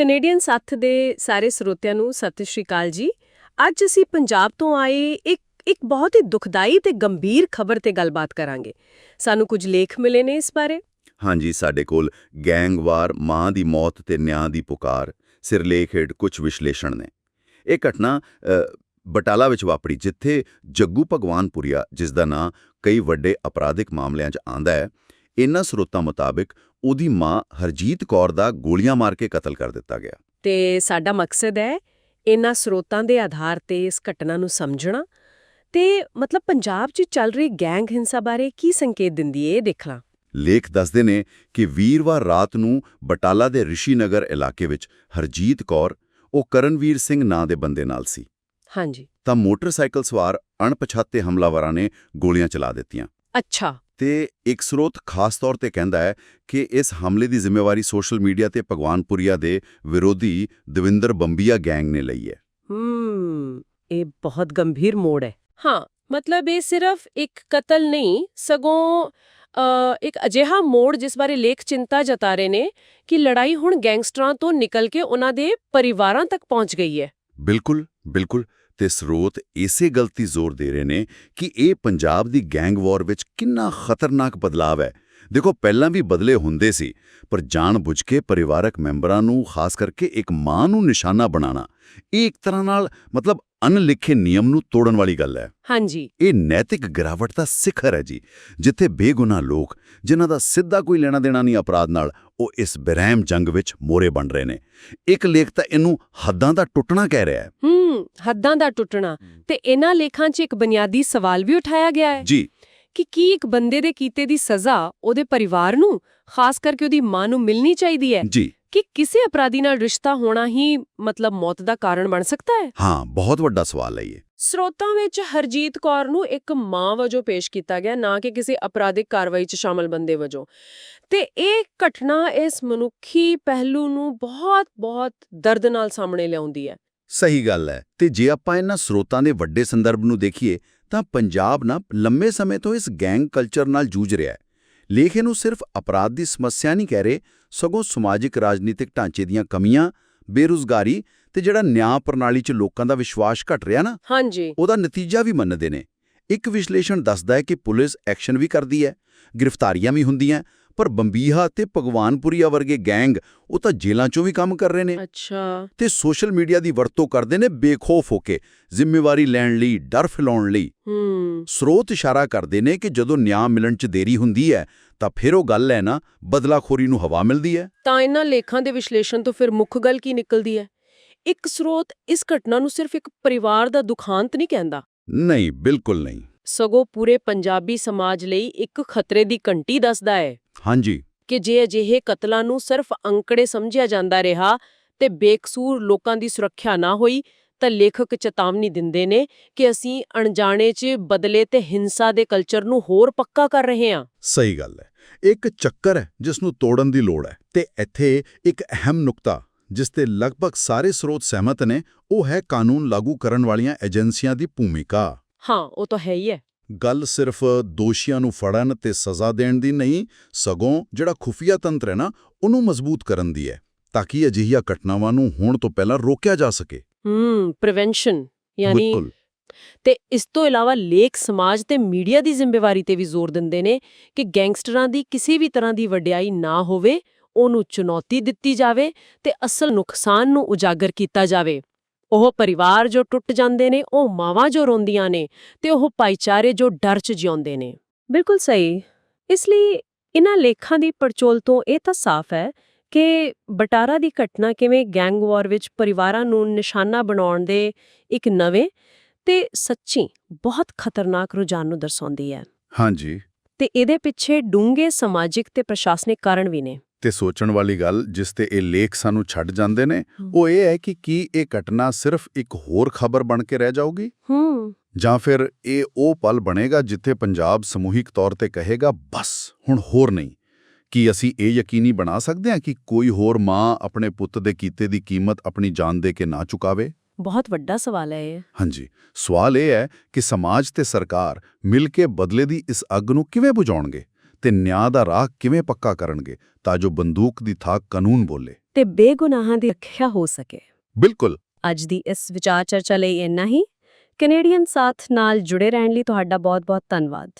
Canadian ਸਾਥ ਦੇ ਸਾਰੇ ਸਰੋਤਿਆਂ ਨੂੰ ਸਤਿ ਸ਼੍ਰੀ ਅਕਾਲ ਜੀ। ਅੱਜ ਅਸੀਂ ਪੰਜਾਬ ਤੋਂ ਆਏ ਇੱਕ ਇੱਕ ਬਹੁਤ ਹੀ ਦੁਖਦਾਈ ਤੇ ਗੰਭੀਰ ਖਬਰ ਤੇ ਗੱਲਬਾਤ ਕਰਾਂਗੇ। ਸਾਨੂੰ ਕੁਝ ਲੇਖ ਮਿਲੇ ਨੇ ਇਸ ਬਾਰੇ। ਹਾਂਜੀ, ਸਾਡੇ ਕੋਲ ਗੈਂਗਵਾਰ, ਮਾਂ ਦੀ ਮੌਤ ਤੇ ਨਿਆਂ ਦੀ ਪੁਕਾਰ, ਸਿਰਲੇਖ ਹੇਠ ਕੁਝ ਵਿਸ਼ਲੇਸ਼ਣ ਨੇ। ਇਹ ਘਟਨਾ ਬਟਾਲਾ ਵਿੱਚ ਵਾਪਰੀ, ਜਿੱਥੇ ਜੱਗੂ ਭਗਵਾਨਪੁਰੀਆ ਜਿਸ ਦਾ ਨਾਂ ਕਈ ਵੱਡੇ ਅਪਰਾਧਿਕ ਮਾਮਲਿਆਂ 'ਚ ਆਂਦਾ ਹੈ ਇਨ੍ਹਾਂ ਸਰੋਤਾਂ ਮੁਤਾਬਕ ਉਹਦੀ ਮਾਂ ਹਰਜੀਤ ਕੌਰ ਦਾ ਗੋਲੀਆਂ ਮਾਰ ਕੇ ਕਤਲ ਕਰ ਦਿੱਤਾ ਗਿਆ। ਤੇ ਸਾਡਾ ਮਕਸਦ ਹੈ ਇਹਨਾਂ ਸਰੋਤਾਂ ਦੇ ਆਧਾਰ ਤੇ ਇਸ ਘਟਨਾ ਨੂੰ ਸਮਝਣਾ ਤੇ ਮਤਲਬ ਪੰਜਾਬ 'ਚ ਚੱਲ ਰਹੀ ਗੈਂਗ ਹਿੰਸਾ ਬਾਰੇ ਕੀ ਸੰਕੇਤ ਦਿੰਦੀ ਏ ਇਹ ਦੇਖਣਾ। ਲੇਖ ਦੱਸਦੇ ਨੇ ਕਿ ਵੀਰਵਾਰ ਰਾਤ ਨੂੰ ਬਟਾਲਾ ਦੇ ਰਿਸ਼ੀਨਗਰ ਇਲਾਕੇ ਵਿੱਚ ਹਰਜੀਤ ਕੌਰ ਉਹ ਕਰਨਵੀਰ ਸਿੰਘ ਨਾਂ ਦੇ ਬੰਦੇ ਨਾਲ ਸੀ। ਹਾਂਜੀ। ਤਾਂ ਮੋਟਰਸਾਈਕਲ ਸਵਾਰ ਅਣਪਛਾਤੇ ਹਮਲਾਵਰਾਂ ਨੇ ਗੋਲੀਆਂ ਚਲਾ ਦਿੱਤੀਆਂ। ਅੱਛਾ। ਤੇ ਇੱਕ ਸਰੋਤ ਖਾਸ ਤੌਰ ਤੇ ਕਹਿੰਦਾ ਹੈ ਕਿ ਇਸ ਹਮਲੇ ਦੀ ਜ਼ਿੰਮੇਵਾਰੀ ਸੋਸ਼ਲ ਮੀਡੀਆ ਤੇ ਭਗਵਾਨਪੁਰੀਆ ਦੇ ਵਿਰੋਧੀ ਦਵਿੰਦਰ ਬੰਬੀਆ ਗੈਂਗ ਨੇ ਲਈ ਹੈ। ਹੂੰ ਇਹ ਬਹੁਤ ਗੰਭੀਰ ਮੋੜ ਹੈ। ਹਾਂ ਮਤਲਬ ਇਹ ਸਿਰਫ ਇੱਕ ਕਤਲ ਨਹੀਂ ਸਗੋਂ ਇੱਕ ਅਜਿਹਾ ਮੋੜ ਜਿਸ ਬਾਰੇ ਲੇਖ ਚਿੰਤਾ ਜਤਾ ਰਹੇ ਨੇ ਕਿ ਲੜਾਈ ਹੁਣ ਗੈਂਗਸਟਰਾਂ ਤੋਂ ਨਿਕਲ ਕੇ ਉਹਨਾਂ ਦੇ ਪਰਿਵਾਰਾਂ ਤੱਕ ਪਹੁੰਚ ਗਈ ਹੈ। ਬਿਲਕੁਲ ਬਿਲਕੁਲ। ਤੇ ਸਰੋਤ ਇਸੇ ਗਲਤੀ ਜ਼ੋਰ ਦੇ ਰਹੇ ਨੇ ਕਿ ਇਹ ਪੰਜਾਬ ਦੀ ਗੈਂਗ ਵਾਰ ਵਿੱਚ ਕਿੰਨਾ ਖਤਰਨਾਕ ਬਦਲਾਅ ਹੈ। ਦੇਖੋ, ਪਹਿਲਾਂ ਵੀ ਬਦਲੇ ਹੁੰਦੇ ਸੀ, ਪਰ ਜਾਣ-ਬੁੱਝ ਕੇ ਪਰਿਵਾਰਕ ਮੈਂਬਰਾਂ ਨੂੰ, ਖਾਸ ਕਰਕੇ ਇੱਕ ਮਾਂ ਨੂੰ ਨਿਸ਼ਾਨਾ ਬਣਾਉਣਾ, ਇਹ ਇੱਕ ਤਰ੍ਹਾਂ ਨਾਲ ਮਤਲਬ ਅਨਲਿਖੇ ਨਿਯਮ ਨੂੰ ਤੋੜਨ ਵਾਲੀ ਗੱਲ ਹੈ। ਹਾਂਜੀ। ਇਹ ਨੈਤਿਕ ਗਿਰਾਵਟ ਦਾ ਸਿਖਰ ਹੈ ਜੀ। ਜਿੱਥੇ ਬੇਗੁਨਾਹ ਲੋਕ ਜਿਨ੍ਹਾਂ ਦਾ ਸਿੱਧਾ ਕੋਈ ਲੈਣਾ ਦੇਣਾ ਨਹੀਂ ਅਪਰਾਧ ਨਾਲ ਉਹ ਇਸ ਬਰਹਿਮ ਜੰਗ ਵਿੱਚ ਮੋਰੇ ਬਣ ਰਹੇ ਨੇ। ਇੱਕ ਲੇਖ ਤਾਂ ਇਹਨੂੰ ਹੱਦਾਂ ਦਾ ਟੁੱਟਣਾ ਕਹਿ ਰਿਹਾ ਹੈ। ਹੂੰ ਹੱਦਾਂ ਦਾ ਟੁੱਟਣਾ। ਤੇ ਇਹਨਾਂ ਲੇਖਾਂ 'ਚ ਇੱਕ ਬੁਨਿਆਦੀ ਸਵਾਲ ਵੀ ਉਠਾਇਆ ਗਿਆ ਹੈ। ਜੀ। ਕਿ ਕੀ ਇੱਕ ਬੰਦੇ ਦੇ ਕੀਤੇ ਦੀ ਸਜ਼ਾ ਉਹਦੇ ਪਰਿਵਾਰ ਨੂੰ ਖਾਸ ਕਰਕੇ ਉਹਦੀ ਮਾਂ ਨੂੰ ਮਿਲਣੀ ਚਾਹੀਦੀ ਹੈ? ਜੀ। ਕਿ ਕਿਸੇ ਅਪਰਾਧੀ ਨਾਲ ਰਿਸ਼ਤਾ ਹੋਣਾ ਹੀ ਮਤਲਬ ਮੌਤ ਦਾ ਕਾਰਨ ਬਣ ਸਕਦਾ ਹੈ? ਹਾਂ ਬਹੁਤ ਵੱਡਾ ਸਵਾਲ ਹੈ ਇਹ। ਸਰੋਤਾਂ ਵਿੱਚ ਹਰਜੀਤ ਕੌਰ ਨੂੰ ਇੱਕ ਮਾਂ ਵਜੋਂ ਪੇਸ਼ ਕੀਤਾ ਗਿਆ ਨਾ ਕਿ ਕਿਸੇ ਅਪਰਾਧਿਕ ਕਾਰਵਾਈ 'ਚ ਸ਼ਾਮਲ ਬੰਦੇ ਵਜੋਂ। ਤੇ ਇਹ ਘਟਨਾ ਇਸ ਮਨੁੱਖੀ ਪਹਿਲੂ ਨੂੰ ਬਹੁਤ-ਬਹੁਤ ਦਰਦ ਨਾਲ ਸਾਹਮਣੇ ਲਿਆਉਂਦੀ ਹੈ। ਸਹੀ ਗੱਲ ਹੈ। ਤੇ ਜੇ ਆਪਾਂ ਇਹਨਾਂ ਸਰੋਤਾਂ ਦੇ ਵੱਡੇ ਸੰਦਰਭ ਨੂੰ ਦੇਖੀਏ ਤਾਂ ਪੰਜਾਬ ਨਾ ਲੰਮੇ ਸਮੇਂ ਤੋਂ ਇਸ ਗੈਂਗ ਕਲਚਰ ਨਾਲ ਜੂਝ ਰਿਹਾ ਹੈ। ਲੇਖ ਇਹਨੂੰ ਸਿਰਫ ਅਪਰਾਧ ਦੀ ਸਮੱਸਿਆ ਨਹੀਂ ਕਹਿ ਰਹੇ ਸਗੋਂ ਸਮਾਜਿਕ ਰਾਜਨੀਤਿਕ ਢਾਂਚੇ ਦੀਆਂ ਕਮੀਆਂ ਬੇਰੁਜ਼ਗਾਰੀ ਤੇ ਜਿਹੜਾ ਨਿਆਂ ਪ੍ਰਣਾਲੀ 'ਚ ਲੋਕਾਂ ਦਾ ਵਿਸ਼ਵਾਸ ਘਟ ਰਿਹਾ ਨਾ ਹਾਂਜੀ। ਉਹਦਾ ਨਤੀਜਾ ਵੀ ਮੰਨਦੇ ਨੇ। ਇੱਕ ਵਿਸ਼ਲੇਸ਼ਣ ਦੱਸਦਾ ਹੈ ਕਿ ਪੁਲਿਸ ਐਕਸ਼ਨ ਵੀ ਕਰਦੀ ਹੈ ਗ੍ਰਿਫਤਾਰੀਆਂ ਵੀ ਹੁੰਦੀਆਂ ਪਰ ਬੰਬੀਹਾ ਤੇ ਭਗਵਾਨਪੁਰੀਆ ਵਰਗੇ ਗੈਂਗ ਉਹ ਤਾਂ ਜੇਲ੍ਹਾਂ 'ਚੋਂ ਵੀ ਕੰਮ ਕਰ ਰਹੇ ਨੇ। ਅੱਛਾ। ਤੇ ਸੋਸ਼ਲ ਮੀਡੀਆ ਦੀ ਵਰਤੋਂ ਕਰਦੇ ਨੇ ਬੇਖੌਫ ਹੋ ਕੇ ਜ਼ਿੰਮੇਵਾਰੀ ਲੈਣ ਲਈ ਡਰ ਫੈਲਾਉਣ ਲਈ। ਹੂੰ। ਸਰੋਤ ਇਸ਼ਾਰਾ ਕਰਦੇ ਨੇ ਕਿ ਜਦੋਂ ਨਿਆਂ ਮਿਲਣ 'ਚ ਦੇਰੀ ਹੁੰਦੀ ਹੈ ਤਾਂ ਫਿਰ ਉਹ ਗੱਲ ਹੈ ਨਾ ਬਦਲਾਖੋਰੀ ਨੂੰ ਹਵਾ ਮਿਲਦੀ ਹੈ। ਤਾਂ ਇਹਨਾਂ ਲੇਖਾਂ ਦੇ ਵਿਸ਼ਲੇਸ਼ਣ ਤੋਂ ਫਿਰ ਮੁੱਖ ਗੱਲ ਕੀ ਨਿਕਲਦੀ ਹੈ? ਇੱਕ ਸਰੋਤ ਇਸ ਘਟਨਾ ਨੂੰ ਸਿਰਫ ਇੱਕ ਪਰਿਵਾਰ ਦਾ ਦੁਖਾਂਤ ਨਹੀਂ ਕਹਿੰਦਾ? ਨਹੀਂ ਬਿਲਕੁਲ ਨਹੀਂ। ਸਗੋਂ ਪੂਰੇ ਪੰਜਾਬੀ ਸਮਾਜ ਲਈ ਇੱਕ ਖਤਰੇ ਦੀ ਘੰਟੀ ਦੱਸਦਾ ਹੈ। ਹਾਂਜੀ। ਕਿ ਜੇ ਅਜਿਹੇ ਕਤਲਾਂ ਨੂੰ ਸਿਰਫ ਅੰਕੜੇ ਸਮਝਿਆ ਜਾਂਦਾ ਰਿਹਾ ਤੇ ਬੇਕਸੂਰ ਲੋਕਾਂ ਦੀ ਸੁਰੱਖਿਆ ਨਾ ਹੋਈ ਤਾਂ ਲੇਖਕ ਚੇਤਾਵਨੀ ਦਿੰਦੇ ਨੇ ਕਿ ਅਸੀਂ ਅਣਜਾਣੇ 'ਚ ਬਦਲੇ ਤੇ ਹਿੰਸਾ ਦੇ ਕਲਚਰ ਨੂੰ ਹੋਰ ਪੱਕਾ ਕਰ ਰਹੇ ਹਾਂ। ਸਹੀ ਗੱਲ ਹੈ। ਇੱਕ ਚੱਕਰ ਹੈ ਜਿਸ ਨੂੰ ਤੋੜਨ ਦੀ ਲੋੜ ਹੈ ਤੇ ਇੱਥੇ ਇੱਕ ਅਹਿਮ ਨੁਕਤਾ ਜਿਸ ਤੇ ਲਗਭਗ ਸਾਰੇ ਸਰੋਤ ਸਹਿਮਤ ਨੇ ਉਹ ਹੈ ਕਾਨੂੰਨ ਲਾਗੂ ਕਰਨ ਵਾਲੀਆਂ ਏਜੰਸੀਆਂ ਦੀ ਭੂਮਿਕਾ। ਹਾਂ ਉਹ ਤਾਂ ਹੈ ਹੀ ਹੈ। ਗੱਲ ਸਿਰਫ ਦੋਸ਼ੀਆਂ ਨੂੰ ਫੜਨ ਤੇ ਸਜ਼ਾ ਦੇਣ ਦੀ ਨਹੀਂ ਸਗੋਂ ਜਿਹੜਾ ਖੁਫੀਆ ਤੰਤਰ ਹੈ ਨਾ ਉਹਨੂੰ ਮਜ਼ਬੂਤ ਕਰਨ ਦੀ ਹੈ ਤਾਂ ਕਿ ਅਜਿਹੀਆਂ ਘਟਨਾਵਾਂ ਨੂੰ ਹੋਣ ਤੋਂ ਪਹਿਲਾਂ ਰੋਕਿਆ ਜਾ ਸਕੇ। ਹੂੰ ਪ੍ਰੀਵੈਂਸ਼ਨ ਯਾਨੀ ਤੇ ਇਸ ਤੋਂ ਇਲਾਵਾ ਲੇਖ ਸਮਾਜ ਤੇ ਮੀਡੀਆ ਦੀ ਜ਼ਿੰਮੇਵਾਰੀ ਤੇ ਵੀ ਜ਼ੋਰ ਦਿੰਦੇ ਨੇ ਕਿ ਗੈਂਗਸਟਰਾਂ ਦੀ ਕਿਸੇ ਵੀ ਤਰ੍ਹਾਂ ਦੀ ਵਡਿਆਈ ਨਾ ਹੋਵੇ ਉਹਨੂੰ ਚੁਣੌਤੀ ਦਿੱਤੀ ਜਾਵੇ ਤੇ ਅਸਲ ਨੁਕਸਾਨ ਨੂੰ ਉਜਾਗਰ ਕੀਤਾ ਜਾਵੇ। ਉਹ ਪਰਿਵਾਰ ਜੋ ਟੁੱਟ ਜਾਂਦੇ ਨੇ ਉਹ ਮਾਵਾਂ ਜੋ ਰੋਂਦੀਆਂ ਨੇ ਤੇ ਉਹ ਭਾਈਚਾਰੇ ਜੋ ਡਰ 'ਚ ਜਿਉਂਦੇ ਨੇ। ਬਿਲਕੁਲ ਸਹੀ। ਇਸ ਲਈ ਇਹਨਾਂ ਲੇਖਾਂ ਦੀ ਪੜਚੋਲ ਤੋਂ ਇਹ ਤਾਂ ਸਾਫ਼ ਹੈ ਕਿ ਬਟਾਰਾ ਦੀ ਘਟਨਾ ਕਿਵੇਂ ਗੈਂਗ ਵਾਰ ਵਿੱਚ ਪਰਿਵਾਰਾਂ ਨੂੰ ਨਿਸ਼ਾਨਾ ਬਣਾਉਣ ਦੇ ਇੱਕ ਨਵੇਂ ਤੇ ਸੱਚੀ ਬਹੁਤ ਖਤਰਨਾਕ ਰੁਝਾਨ ਨੂੰ ਦਰਸਾਉਂਦੀ ਹੈ। ਹਾਂਜੀ। ਤੇ ਇਹਦੇ ਪਿੱਛੇ ਡੂੰਘੇ ਸਮਾਜਿਕ ਤੇ ਪ੍ਰਸ਼ਾਸਨਿਕ ਕਾਰਨ ਵੀ ਨੇ। ਤੇ ਸੋਚਣ ਵਾਲੀ ਗੱਲ ਜਿਸ ਤੇ ਇਹ ਲੇਖ ਸਾਨੂੰ ਛੱਡ ਜਾਂਦੇ ਨੇ ਉਹ ਇਹ ਹੈ ਕਿ ਕੀ ਇਹ ਘਟਨਾ ਸਿਰਫ ਇੱਕ ਹੋਰ ਖਬਰ ਬਣ ਕੇ ਰਹਿ ਜਾਊਗੀ? ਹੂੰ। ਜਾਂ ਫਿਰ ਇਹ ਉਹ ਪਲ ਬਣੇਗਾ ਜਿੱਥੇ ਪੰਜਾਬ ਸਮੂਹਿਕ ਤੌਰ ਤੇ ਕਹੇਗਾ ਬਸ ਹੁਣ ਹੋਰ ਨਹੀਂ। ਕੀ ਅਸੀਂ ਇਹ ਯਕੀਨੀ ਬਣਾ ਸਕਦੇ ਹਾਂ ਕਿ ਕੋਈ ਹੋਰ ਮਾਂ ਆਪਣੇ ਪੁੱਤ ਦੇ ਕੀਤੇ ਦੀ ਕੀਮਤ ਆਪਣੀ ਜਾਨ ਦੇ ਕੇ ਨਾ ਚੁਕਾਵੇ? ਬਹੁਤ ਵੱਡਾ ਸਵਾਲ ਹੈ ਇਹ। ਹਾਂਜੀ। ਸਵਾਲ ਇਹ ਹੈ ਕਿ ਸਮਾਜ ਤੇ ਸਰਕਾਰ ਮਿਲ ਕੇ ਬਦਲੇ ਦੀ ਇਸ ਅੱਗ ਨੂੰ ਕਿਵੇਂ ਬੁਝਾਉਣਗੇ? ਤੇ ਨਿਆਂ ਦਾ ਰਾਹ ਕਿਵੇਂ ਪੱਕਾ ਕਰਨਗੇ ਤਾਂ ਜੋ ਬੰਦੂਕ ਦੀ ਥਾਕ ਕਾਨੂੰਨ ਬੋਲੇ। ਤੇ ਬੇਗੁਨਾਹਾਂ ਦੀ ਰੱਖਿਆ ਹੋ ਸਕੇ। ਬਿਲਕੁਲ। ਅੱਜ ਦੀ ਇਸ ਵਿਚਾਰ ਚਰਚਾ ਲਈ ਇੰਨਾ ਹੀ। ਕੈਨੇਡੀਅਨ ਸਾਥ ਨਾਲ ਜੁੜੇ ਰਹਿਣ ਲਈ ਤੁਹਾਡਾ ਬਹੁਤ-ਬਹੁਤ ਧੰਨਵਾਦ।